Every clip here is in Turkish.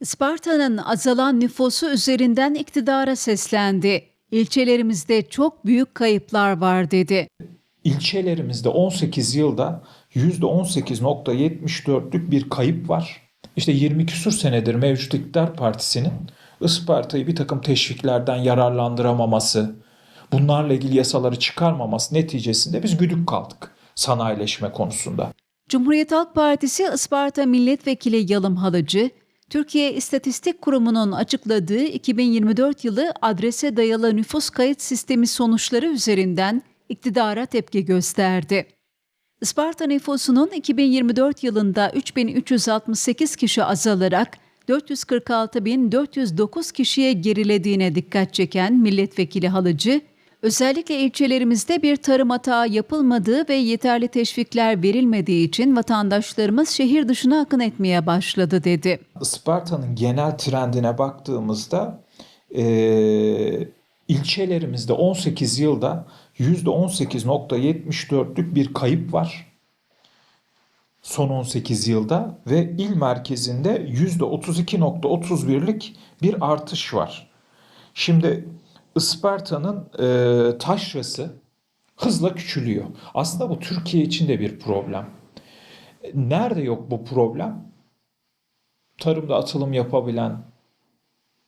Isparta'nın azalan nüfusu üzerinden iktidara seslendi. İlçelerimizde çok büyük kayıplar var dedi. İlçelerimizde 18 yılda %18.74'lük bir kayıp var. İşte 20 küsur senedir mevcut iktidar partisinin Isparta'yı bir takım teşviklerden yararlandıramaması, bunlarla ilgili yasaları çıkarmaması neticesinde biz güdük kaldık sanayileşme konusunda. Cumhuriyet Halk Partisi Isparta Milletvekili Yalım Halıcı, Türkiye İstatistik Kurumu'nun açıkladığı 2024 yılı adrese dayalı nüfus kayıt sistemi sonuçları üzerinden iktidara tepki gösterdi. Isparta nüfusunun 2024 yılında 3368 kişi azalarak 446.409 kişiye gerilediğine dikkat çeken milletvekili Halıcı, özellikle ilçelerimizde bir tarım hata yapılmadığı ve yeterli teşvikler verilmediği için vatandaşlarımız şehir dışına akın etmeye başladı dedi. Isparta'nın genel trendine baktığımızda eee, ilçelerimizde 18 yılda %18.74'lük bir kayıp var. Son 18 yılda ve il merkezinde %32.31'lik bir artış var. Şimdi Isparta'nın eee taşrası hızla küçülüyor. Aslında bu Türkiye için de bir problem. Nerede yok bu problem? tarımda atılım yapabilen,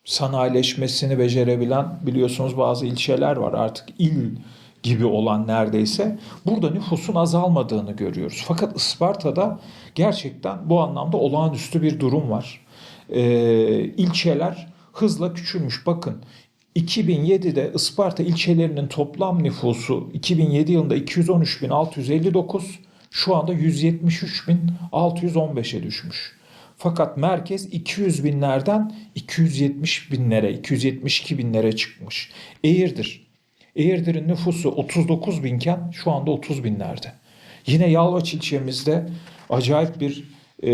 sanayileşmesini becerebilen biliyorsunuz bazı ilçeler var artık il gibi olan neredeyse. Burada nüfusun azalmadığını görüyoruz. Fakat Isparta'da gerçekten bu anlamda olağanüstü bir durum var. Ee, ilçeler hızla küçülmüş. Bakın 2007'de Isparta ilçelerinin toplam nüfusu 2007 yılında 213.659 şu anda 173.615'e düşmüş. Fakat merkez 200 binlerden 270 binlere, 272 binlere çıkmış. Eğirdir. Eğirdir'in nüfusu 39 binken şu anda 30 binlerde. Yine Yalvaç ilçemizde acayip bir e,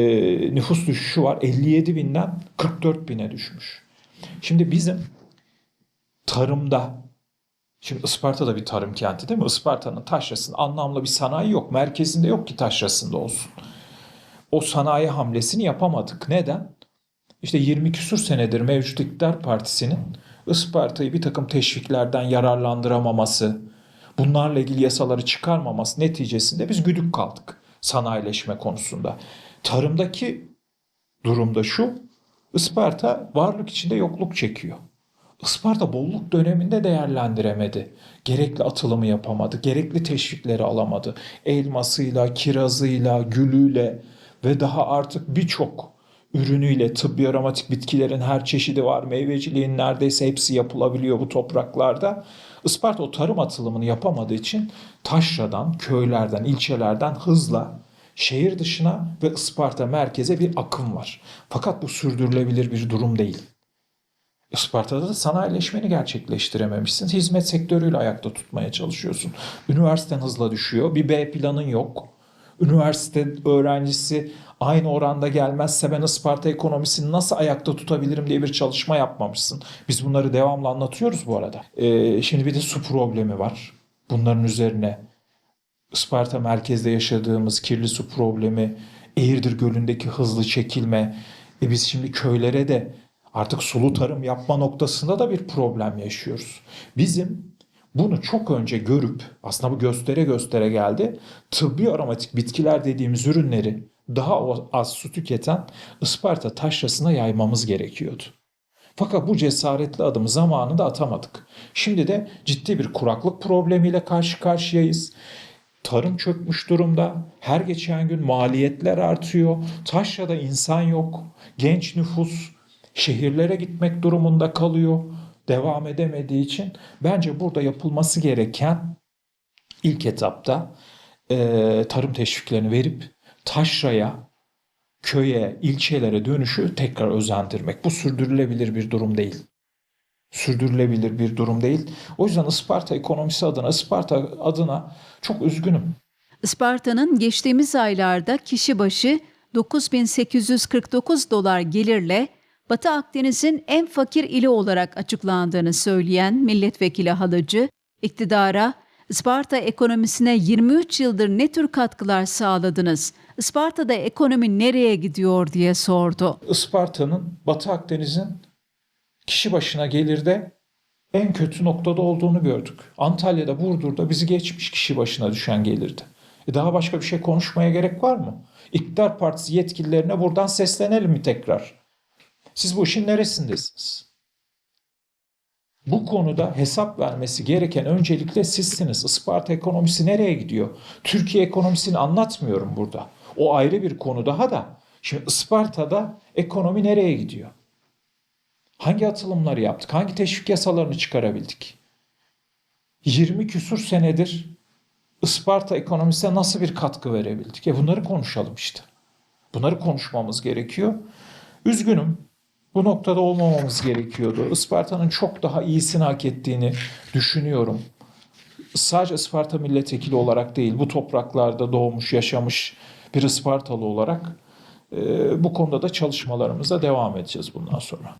nüfus düşüşü var. 57 binden 44 bine düşmüş. Şimdi bizim tarımda Şimdi Isparta da bir tarım kenti değil mi? Isparta'nın taşrasında anlamlı bir sanayi yok. Merkezinde yok ki taşrasında olsun o sanayi hamlesini yapamadık. Neden? İşte 20 küsur senedir mevcut iktidar partisinin Isparta'yı bir takım teşviklerden yararlandıramaması, bunlarla ilgili yasaları çıkarmaması neticesinde biz güdük kaldık sanayileşme konusunda. Tarımdaki durumda şu, Isparta varlık içinde yokluk çekiyor. Isparta bolluk döneminde değerlendiremedi. Gerekli atılımı yapamadı, gerekli teşvikleri alamadı. Elmasıyla, kirazıyla, gülüyle, ve daha artık birçok ürünüyle tıbbi aromatik bitkilerin her çeşidi var. Meyveciliğin neredeyse hepsi yapılabiliyor bu topraklarda. Isparta o tarım atılımını yapamadığı için taşradan, köylerden, ilçelerden hızla şehir dışına ve Isparta merkeze bir akım var. Fakat bu sürdürülebilir bir durum değil. Isparta'da da sanayileşmeni gerçekleştirememişsin. Hizmet sektörüyle ayakta tutmaya çalışıyorsun. Üniversiten hızla düşüyor. Bir B planın yok üniversite öğrencisi aynı oranda gelmezse ben Isparta ekonomisini nasıl ayakta tutabilirim diye bir çalışma yapmamışsın. Biz bunları devamlı anlatıyoruz bu arada. Ee, şimdi bir de su problemi var. Bunların üzerine Isparta merkezde yaşadığımız kirli su problemi, Eğirdir Gölü'ndeki hızlı çekilme. E biz şimdi köylere de artık sulu tarım yapma noktasında da bir problem yaşıyoruz. Bizim bunu çok önce görüp aslında bu göstere göstere geldi. Tıbbi aromatik bitkiler dediğimiz ürünleri daha az su tüketen Isparta taşrasına yaymamız gerekiyordu. Fakat bu cesaretli adımı zamanında atamadık. Şimdi de ciddi bir kuraklık problemiyle karşı karşıyayız. Tarım çökmüş durumda. Her geçen gün maliyetler artıyor. Taşrada insan yok. Genç nüfus şehirlere gitmek durumunda kalıyor devam edemediği için bence burada yapılması gereken ilk etapta e, tarım teşviklerini verip taşraya, köye, ilçelere dönüşü tekrar özendirmek. Bu sürdürülebilir bir durum değil. Sürdürülebilir bir durum değil. O yüzden Isparta ekonomisi adına, Isparta adına çok üzgünüm. Isparta'nın geçtiğimiz aylarda kişi başı 9849 dolar gelirle Batı Akdeniz'in en fakir ili olarak açıklandığını söyleyen milletvekili Halıcı, iktidara Isparta ekonomisine 23 yıldır ne tür katkılar sağladınız? Isparta'da ekonomi nereye gidiyor diye sordu. Isparta'nın Batı Akdeniz'in kişi başına gelirde en kötü noktada olduğunu gördük. Antalya'da, Burdur'da bizi geçmiş kişi başına düşen gelirdi. E daha başka bir şey konuşmaya gerek var mı? İktidar Partisi yetkililerine buradan seslenelim mi tekrar? Siz bu işin neresindesiniz? Bu konuda hesap vermesi gereken öncelikle sizsiniz. Isparta ekonomisi nereye gidiyor? Türkiye ekonomisini anlatmıyorum burada. O ayrı bir konu daha da. Şimdi Isparta'da ekonomi nereye gidiyor? Hangi atılımları yaptık? Hangi teşvik yasalarını çıkarabildik? 20 küsur senedir Isparta ekonomisine nasıl bir katkı verebildik? E bunları konuşalım işte. Bunları konuşmamız gerekiyor. Üzgünüm. Bu noktada olmamamız gerekiyordu. Isparta'nın çok daha iyisini hak ettiğini düşünüyorum. Sadece Isparta milletvekili olarak değil, bu topraklarda doğmuş, yaşamış bir Ispartalı olarak e, bu konuda da çalışmalarımıza devam edeceğiz bundan sonra.